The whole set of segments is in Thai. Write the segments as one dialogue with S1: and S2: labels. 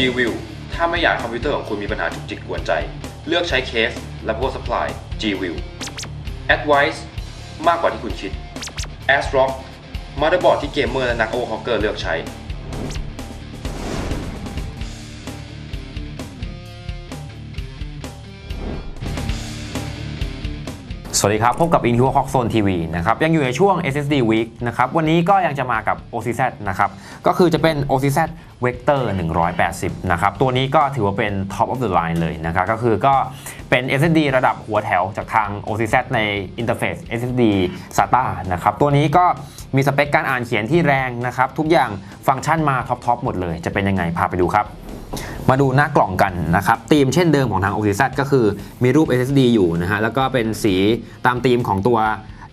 S1: G-View ถ้าไม่อยากคอมพิวเตอร์ของคุณมีปัญหาจุกจิกกวนใจ เลือกใช้เคสและพวก supply G-View Advice มากกว่าที่คุณคิด ASRock มาตอร์บอร์ดที่เกมเมอร์และนักโอเวอร์ฮอเกอร์เลือกใช้
S2: สวัสดีครับ พบกับ Intuo Hawk Zone TV นะครับ ยังอยู่ในช่วง SSD Week นะครับ วันนี้ก็ยังจะมากับ OCZ นะครับ ก็คือจะเป็น OCZ Vector 180 นะครับ ตัวนี้ก็ถือว่าเป็น Top of the line เลยนะครับ ก็คือก็เป็น SSD ระดับหัวแถวจากทาง OCZ ใน Interface SSD SATA นะครับ ตัวนี้ก็มีสเปคการอ่านเขียนที่แรงนะครับ ทุกอย่างฟังก์ชันมาท็อปๆหมดเลย จะเป็นยังไงพาไปดูครับ มาดูหน้ากล่องกันนะครับธีมเช่นเดิมของทาง OCZ ก็คือมีรูป SSD อยู่นะฮะแล้วก็เป็นสีตามธีมของตัว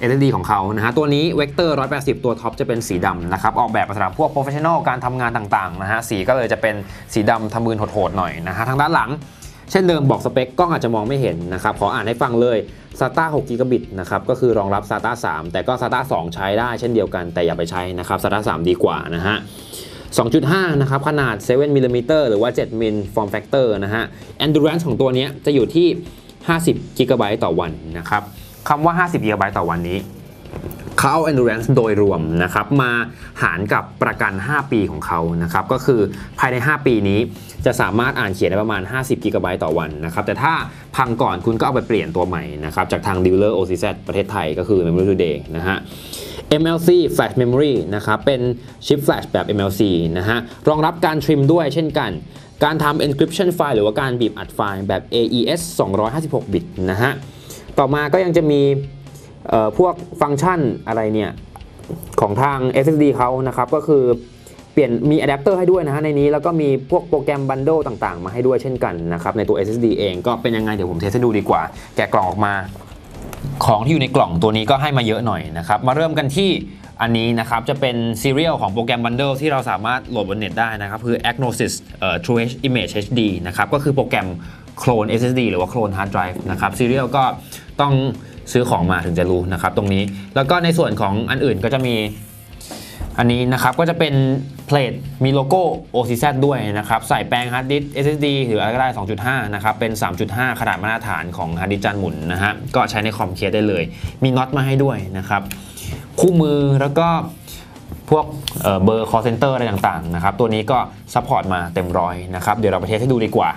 S2: SSD ของเขานะฮะตัวนี้ Vector 180 ตัวท็อปจะเป็นสีดำนะครับ ออกแบบมาสำหรับพวก Professional การทำงานต่างๆนะฮะสีก็เลยจะเป็นสีดำทำมือโหดๆหน่อยนะฮะทางด้านหลังเช่นเดิมบอกสเปคกล้องอาจจะมองไม่เห็นนะครับ ขออ่านให้ฟังเลย SATA 6 g b นะครับ ก็คือรองรับ SATA 3 แต่ก็ SATA 2 ใช้ได้เช่นเดียวกันแต่อย่าไปใช้นะครับ SATA 3 ดีกว่านะฮะ 2.5 นะครับ ขนาด 7 มิลลิมิเตอร์หรือว่า 7 มิล form factor นะฮะ endurance ของตัวนี้จะอยู่ที่ 50 g b ต่อวันนะครับคำว่า 50 g b ต่อวันนี้เขาเอา endurance โดยรวมนะครับมาหารกับประกัน 5 ปีของเขานะครับก็คือภายใน 5 ปีนี้จะสามารถอ่านเขียนได้ประมาณ 50 g b ต่อวันนะครับแต่ถ้าพังก่อนคุณก็เอาไปเปลี่ยนตัวใหม่นะครับจากทาง dealer OCZ ประเทศไทยก็คือ Memory Today นะฮะ MLC Flash Memory นะครับเป็นชิป Flash แบบ MLC นะฮะรองรับการทริมด้วยเช่นกัน การทำ encryption ไฟล์หรือว่าการบีบอัดไฟล์แบบ AES 256 บิตนะฮะต่อมาก็ยังจะมีพวกฟังก์ชันอะไรเนี่ยของทาง SSD เขานะครับก็คือเปลี่ยนมีอะแดปเตอร์ให้ด้วยนะฮะในนี้แล้วก็มีพวกโปรแกรมบันโดต่างๆ มาให้ด้วยเช่นกันนะครับในตัว SSD เองก็เป็นยังไงเดี๋ยวผมเทสให้ดูดีกว่า แกะกล่องออกมา ของที่อยู่ในกล่องตัวนี้ก็ให้มาเยอะหน่อยนะครับ มาเริ่มกันที่อันนี้นะครับ จะเป็นซีเรียลของโปรแกรม Bundle ที่เราสามารถโหลดบนเน็ตได้นะครับ คือ Agnosis True Image HD นะครับ ก็คือโปรแกรมโคลน SSD หรือว่าโคลน Hard Drive นะครับซีเรียลก็ต้องซื้อของมาถึงจะรู้นะครับตรงนี้ แล้วก็ในส่วนของอันอื่นก็จะมีอันนี้นะครับก็จะเป็น เพลทมีโลโก้ OCZ ด้วยนะครับ ใส่แปลงฮาร์ดดิส SSD หรืออะไรก็ได้ 2.5 นะครับ เป็น 3.5 ขนาดมาตรฐานของฮาร์ดดิสจานหมุนนะฮะ ก็ใช้ในคอมเคสได้เลย มีน็อตมาให้ด้วยนะครับ คู่มือแล้วก็พวกเอ่อเบอร์ call center อะไรต่างๆนะครับ ตัวนี้ก็ซัพพอร์ตมาเต็มร้อยนะครับ เดี๋ยวเราไปเทสให้ดูดีกว่า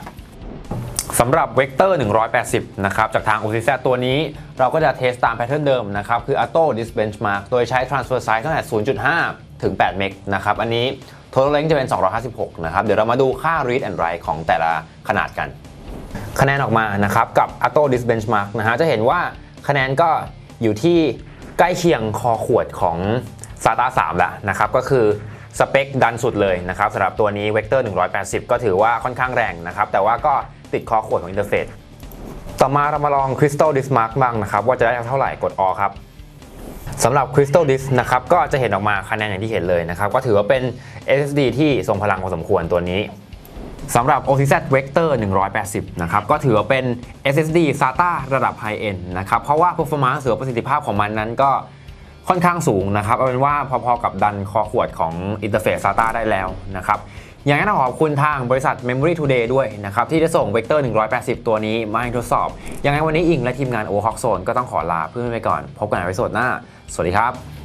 S2: สำหรับ Vector 180 นะครับ จากทาง OCZ ตัวนี้เราก็จะเทสตามแพทเทิร์นเดิมนะครับ คือ Auto Disbenchmark โดยใช้ Transfer Size ตั้งแต่0.5 ถึง 8 เมกนะครับ อันนี้ Total Length จะเป็น 256 นะครับ เดี๋ยวเรามาดูค่า Read and Write ของแต่ละขนาดกัน คะแนนออกมานะครับ กับ Auto Disk Benchmark นะฮะ จะเห็นว่าคะแนนก็อยู่ที่ใกล้เคียงคอขวดของ SATA 3 แล้วนะครับ ก็คือสเปคดันสุดเลยนะครับสำหรับตัวนี้ Vector 180 ก็ถือว่าค่อนข้างแรงนะครับ แต่ว่าก็ติดคอขวดของอินเทอร์เฟซต่อมาเรามาลอง Crystal Disk Mark บ้างนะครับ ว่าจะได้เท่าไหร่กดออครับ สำหรับ Crystal Disk นะครับก็จะเห็นออกมาคะแนนอย่างที่เห็นเลยนะครับก็ถือว่าเป็น SSD ที่ทรงพลังพอสมควรตัวนี้สำหรับ OCZ Vector 180 นะครับ ก็ถือว่าเป็น SSD SATA ระดับ High End นะครับ เพราะว่า performance หรือประสิทธิภาพของมันนั้นก็ค่อนข้างสูงนะครับ เอาเป็นว่าพอๆกับดันคอขวดของอินเทอร์เฟซ SATA ได้แล้วนะครับ อย่างนั้นขอบคุณทางบริษัท Memory Today ด้วยนะครับ ที่ได้ส่ง Vector 180 ตัวนี้มาให้ทดสอบ ยังไงวันนี้อิงและทีมงาน o h o k Zone ก็ต้องขอลาเพื่อนไปก่อน พบกันในวิดีโอหน้า สวัสดีครับ